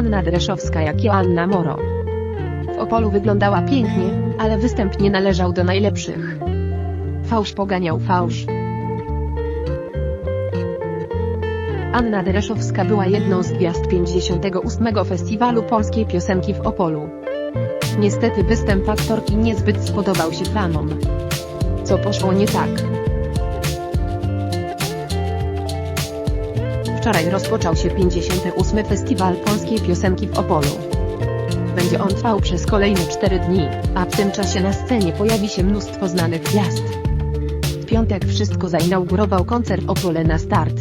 Anna Dreszowska jak Joanna Moro. W Opolu wyglądała pięknie, ale występ nie należał do najlepszych. Fałsz poganiał fałsz. Anna Dereszowska była jedną z gwiazd 58. Festiwalu Polskiej Piosenki w Opolu. Niestety występ aktorki niezbyt spodobał się fanom. Co poszło nie tak? Wczoraj rozpoczął się 58. Festiwal Polskiej Piosenki w Opolu. Będzie on trwał przez kolejne 4 dni, a w tym czasie na scenie pojawi się mnóstwo znanych gwiazd. W piątek wszystko zainaugurował koncert Opole na start.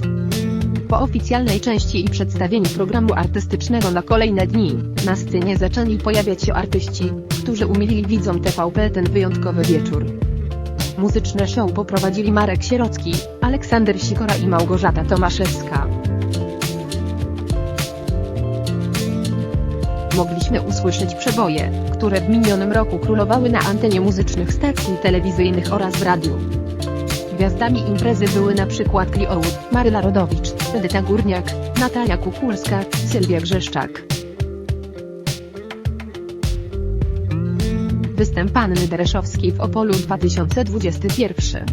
Po oficjalnej części i przedstawieniu programu artystycznego na kolejne dni, na scenie zaczęli pojawiać się artyści, którzy umilili widzom TVP ten wyjątkowy wieczór. Muzyczne show poprowadzili Marek Sierocki, Aleksander Sikora i Małgorzata Tomaszewska. Mogliśmy usłyszeć przeboje, które w minionym roku królowały na antenie muzycznych stacji telewizyjnych oraz w radiu. Gwiazdami imprezy były na przykład Clio Wood, Maryla Rodowicz, Edyta Górniak, Natalia Kukulska, Sylwia Grzeszczak. Występ Anny Dereszowskiej w Opolu 2021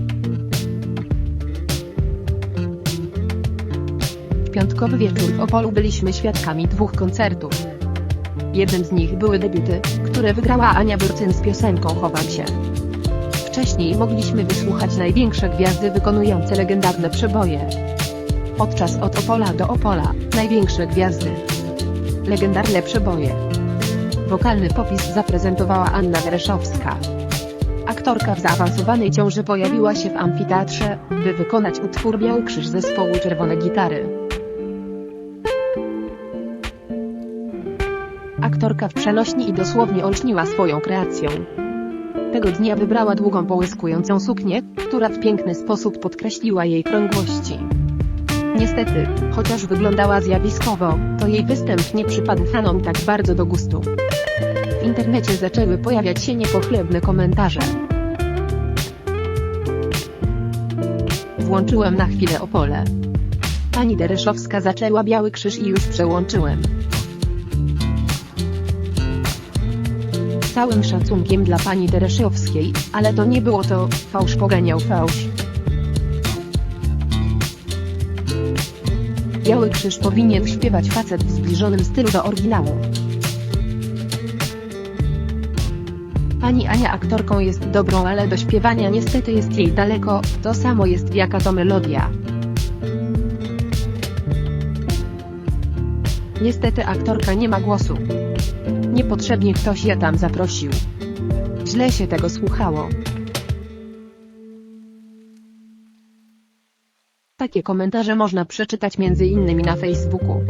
W piątkowy wieczór w Opolu byliśmy świadkami dwóch koncertów. Jednym z nich były debiuty, które wygrała Ania Burcyn z piosenką Chowam się. Wcześniej mogliśmy wysłuchać największe gwiazdy wykonujące legendarne przeboje. Podczas od Opola do Opola, największe gwiazdy. Legendarne przeboje. Wokalny popis zaprezentowała Anna Dereszowska. Aktorka w zaawansowanej ciąży pojawiła się w amfiteatrze, by wykonać utwór Biały Krzyż zespołu Czerwone Gitary. Aktorka w przenośni i dosłownie olśniła swoją kreacją. Tego dnia wybrała długą połyskującą suknię, która w piękny sposób podkreśliła jej krągłości. Niestety, chociaż wyglądała zjawiskowo, to jej występ nie przypadł fanom tak bardzo do gustu. W internecie zaczęły pojawiać się niepochlebne komentarze. Włączyłem na chwilę Opole. Pani Dereszowska zaczęła Biały Krzyż i już przełączyłem. Całym szacunkiem dla pani Dereszowskiej, ale to nie było to, fałsz poganiał fałsz. Biały Krzyż powinien śpiewać facet w zbliżonym stylu do oryginału. Pani Ania aktorką jest dobrą, ale do śpiewania niestety jest jej daleko, to samo jest jaka to melodia. Niestety aktorka nie ma głosu. Niepotrzebnie ktoś je tam zaprosił. Źle się tego słuchało. Takie komentarze można przeczytać innymi na Facebooku.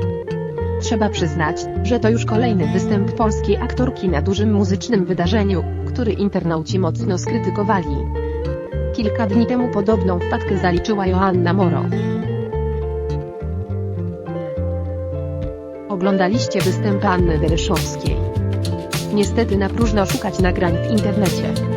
Trzeba przyznać, że to już kolejny występ polskiej aktorki na dużym muzycznym wydarzeniu, który internauci mocno skrytykowali. Kilka dni temu podobną wpadkę zaliczyła Joanna Moro. Oglądaliście występ Anny Dereszowskiej. Niestety na próżno szukać nagrań w internecie.